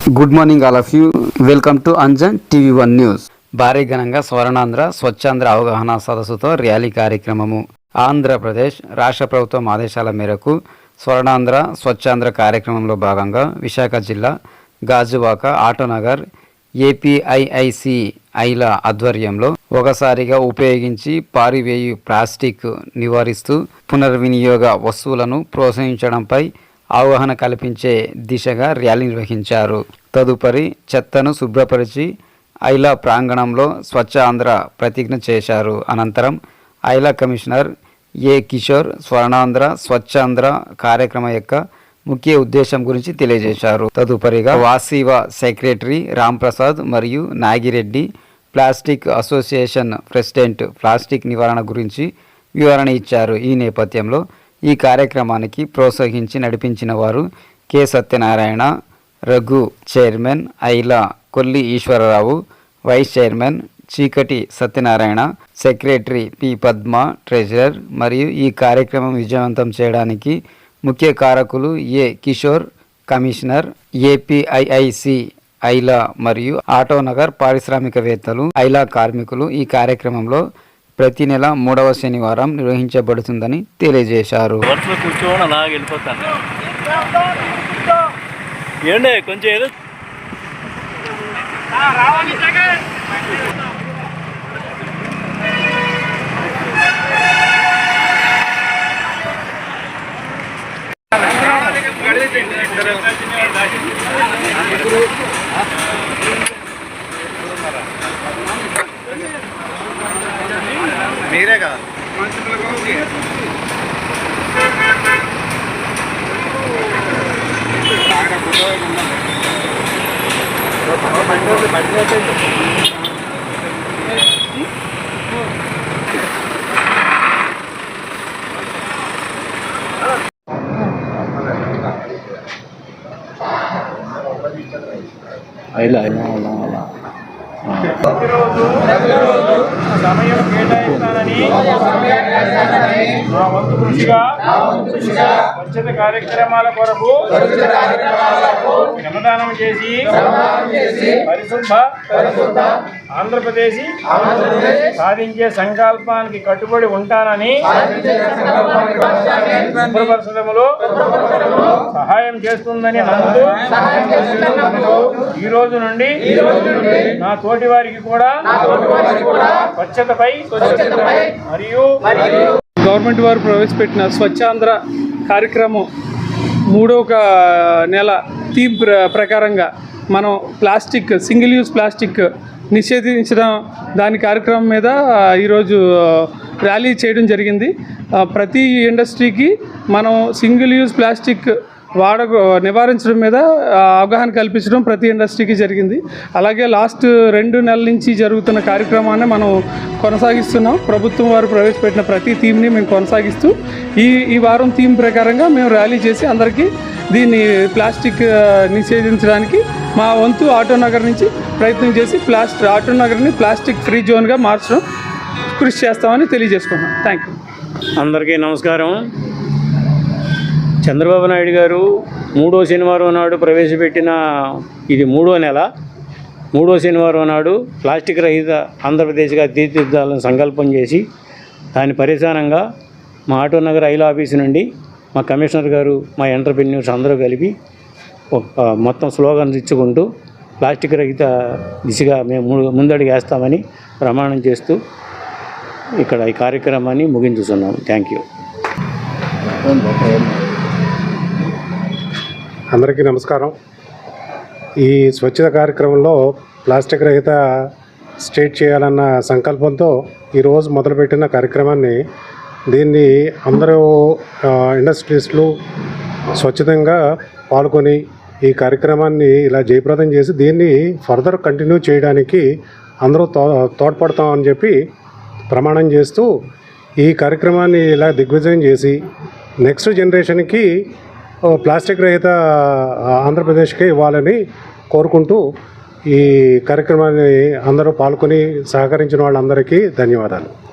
Good morning all of you. Welcome to Anjan TV one news భారీ ఘనంగా స్వర్ణాంధ్ర స్వచ్ఛాంధ్ర అవగాహన సదస్సుతో rally కార్యక్రమము. ఆంధ్రప్రదేశ్ రాష్ట్ర ప్రభుత్వం ఆదేశాల మేరకు స్వర్ణాంధ్ర స్వచ్ఛాంధ్ర కార్యక్రమంలో భాగంగా విశాఖ జిల్లా గాజువాక ఆటోనగర్ ఏపీఐఐసిఐల ఆధ్వర్యంలో ఒకసారిగా ఉపయోగించి పారివేయు ప్లాస్టిక్ నివారిస్తూ పునర్వినియోగ వస్తువులను ప్రోత్సహించడంపై అవగాహన కల్పించే దిశగా ర్యాలీ నిర్వహించారు. తదుపరి చెత్తను శుభ్రపరిచి ఐలా ప్రాంగణంలో స్వచ్ఛ ఆంధ్ర ప్రతిజ్ఞ చేశారు. అనంతరం IALA commissioner A Kishore Swarnandhra Swachhandhra కార్యక్రమం యొక్క ముఖ్య ఉద్దేశం గురించి తెలియజేశారు. తదుపరిగా వాసీవ సెక్రటరీ రాంప్రసాద్ మరియు Nagireddy plastic association president plastic నివారణ గురించి వివరణ ఇచ్చారు. ఈ నేపథ్యంలో ఈ కార్యక్రమానికి ప్రోత్సహించి నడిపించిన వారు K. Satyanarayana Raghu chairman IALA Kolli Eswararao vice chairman Cheekati Satyanarayana secretary P. Padma treasurer మరియు ఈ కార్యక్రమం విజయవంతం చేయడానికి ముఖ్య కారకులు A. Kishore commissioner APIIC IALA మరియు ఆటోనగర్ పారిశ్రామికవేత్తలు ఐలా కార్మికులు ఈ కార్యక్రమంలో ప్రతి నెల మూడవ శనివారం నిర్వహించబడుతుందని తెలియజేశారు. కొంచెం మీరే కదా ఇలా ఇలా ఇలా ఇలా సమయం కేటాయిస్తానని నా వంతు కృషిగా స్వచ్ఛత కార్యక్రమాల కొరకు శ్రమదానం చేసి పరిశుద్ధ ఆంధ్రప్రదేశ్ సాధించే సంకల్పానికి కట్టుబడి ఉంటానని శుభ్రపరచడంలో సహాయం చేస్తుందని నమ్ముతూ ఈ రోజు నుండి నా తోటి వారికి కూడా స్వచ్ఛతపై మరియు గవర్నమెంట్ వారు ప్రవేశపెట్టిన స్వచ్ఛాంధ్ర కార్యక్రమం మూడో ఒక నెల థీమ్ ప్ర ప్రకారంగా మనం ప్లాస్టిక్ సింగిల్ యూజ్ ప్లాస్టిక్ నిషేధించడం దాని కార్యక్రమం మీద ఈరోజు ర్యాలీ చేయడం జరిగింది. ప్రతి ఇండస్ట్రీకి మనం సింగిల్ యూజ్ ప్లాస్టిక్ వాడకు నివారించడం మీద అవగాహన కల్పించడం ప్రతి ఇండస్ట్రీకి జరిగింది. అలాగే లాస్ట్ రెండు నెలల నుంచి జరుగుతున్న కార్యక్రమాన్ని మనం కొనసాగిస్తున్నాం. ప్రభుత్వం వారు ప్రవేశపెట్టిన ప్రతి థీమ్ని మేము కొనసాగిస్తూ ఈ ఈ వారం థీమ్ ప్రకారంగా మేము ర్యాలీ చేసి అందరికీ దీన్ని ప్లాస్టిక్ నిషేధించడానికి మా వంతు ఆటో నగర్ నుంచి ప్రయత్నం చేసి ప్లాస్టిక్ ఆటో నగర్ని ప్లాస్టిక్ ఫ్రీ జోన్గా మార్చడం కృషి చేస్తామని తెలియజేసుకున్నాం. థ్యాంక్ యూ అందరికీ నమస్కారం. చంద్రబాబు నాయుడు గారు మూడో శనివారం నాడు ప్రవేశపెట్టిన ఇది మూడో నెల. మూడో శనివారం నాడు ప్లాస్టిక్ రహిత ఆంధ్రప్రదేశ్గా తీర్చిదిద్దాలని సంకల్పం చేసి దాని పరిధానంగా మా ఆటో నగర్ ఐల ఆఫీస్ నుండి మా కమిషనర్ గారు మా ఎంటర్ప్రెన్యూర్స్ అందరూ కలిపి మొత్తం స్లోగన్స్ ఇచ్చుకుంటూ ప్లాస్టిక్ రహిత దిశగా మేము ము- ముందడుగు వేస్తామని ప్రమాణం చేస్తూ ఇక్కడ ఈ కార్యక్రమాన్ని ముగించుతున్నాము థ్యాంక్ యూ. అందరికీ నమస్కారం. ఈ స్వచ్ఛత కార్యక్రమంలో ప్లాస్టిక్ రహిత స్టేట్ చేయాలన్న సంకల్పంతో ఈరోజు మొదలుపెట్టిన కార్యక్రమాన్ని దీన్ని అందరూ ఇండస్ట్రీస్లు స్వచ్ఛతంగా పాల్గొని ఈ కార్యక్రమాన్ని ఇలా జయప్రదం చేసి దీన్ని ఫర్దర్ కంటిన్యూ చేయడానికి అందరూ తో తోడ్పడతామని చెప్పి ప్రమాణం చేస్తూ ఈ కార్యక్రమాన్ని ఇలా దిగ్విజయం చేసి నెక్స్ట్ జనరేషన్కి ప్లాస్టిక్ రహిత ఆంధ్రప్రదేశ్కి ఇవ్వాలని కోరుకుంటూ ఈ కార్యక్రమాన్ని అందరూ పాల్గొని సహకరించిన వాళ్ళందరికీ ధన్యవాదాలు.